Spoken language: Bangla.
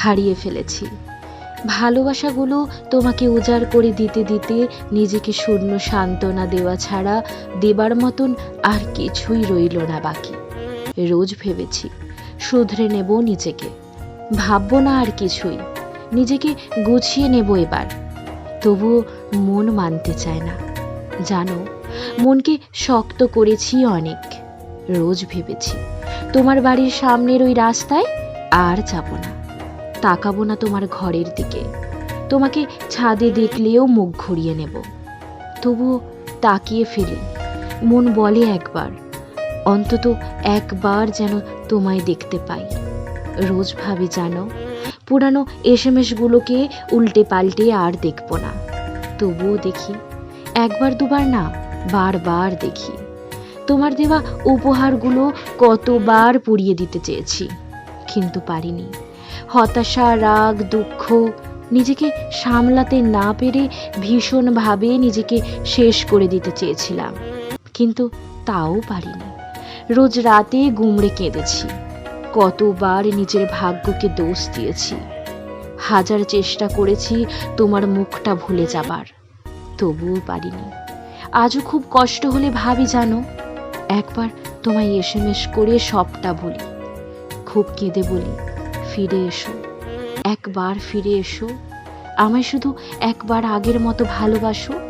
হারিয়ে ফেলেছি। ভালোবাসাগুলো তোমাকে উজাড় করে দিতে দিতে নিজেকে শূন্য সান্ত্বনা দেওয়া ছাড়া দেবার মতন আর কিছুই রইল না বাকি। রোজ ভেবেছি, শুধরে নেব নিজেকে। ভাববো না আর কিছুই, নিজেকে গুছিয়ে নেব এবার। তবুও মন মানতে চায় না। জানো, মনকে শক্ত করেছি অনেক। রোজ ভেবেছি, তোমার বাড়ির সামনের ওই রাস্তায় আর যাব না। তাকাবো না তোমার ঘরের দিকে। তোমাকে ছাদে দেখলেও মুখ ঘুরিয়ে নেব। তবুও তাকিয়ে ফেলি মন বলে একবার, অন্তত একবার যেন তোমায় দেখতে পাই। রোজ ভাবি জানো, পুরানো এস এম এসগুলোকে উল্টে পাল্টে আর দেখব না। তবুও দেখি, একবার দুবার না, বারবার দেখি। তোমার দেওয়া উপহারগুলো কতবার পুড়িয়ে দিতে চেয়েছি, কিন্তু পারিনি। হতাশা, রাগ, দুঃখ নিজেকে সামলাতে না পেরে ভীষণভাবে নিজেকে শেষ করে দিতে চেয়েছিলাম। কিন্তু তাও পারিনি। রোজ রাতে গুমড়ে কেঁদেছি। কতবার নিজের ভাগ্যকে দোষ দিয়েছি। হাজার চেষ্টা করেছি তোমার মুখটা ভুলে যাবার। তবুও পারিনি। আজও খুব কষ্ট হলে ভাবি জানো, একবার তোমায় এসএমএস করে সবটা বলি। খুব কেঁদে বলি ফিরে এসো। একবার ফিরে এসো। আমায় শুধু একবার আগের মতো ভালোবাসো।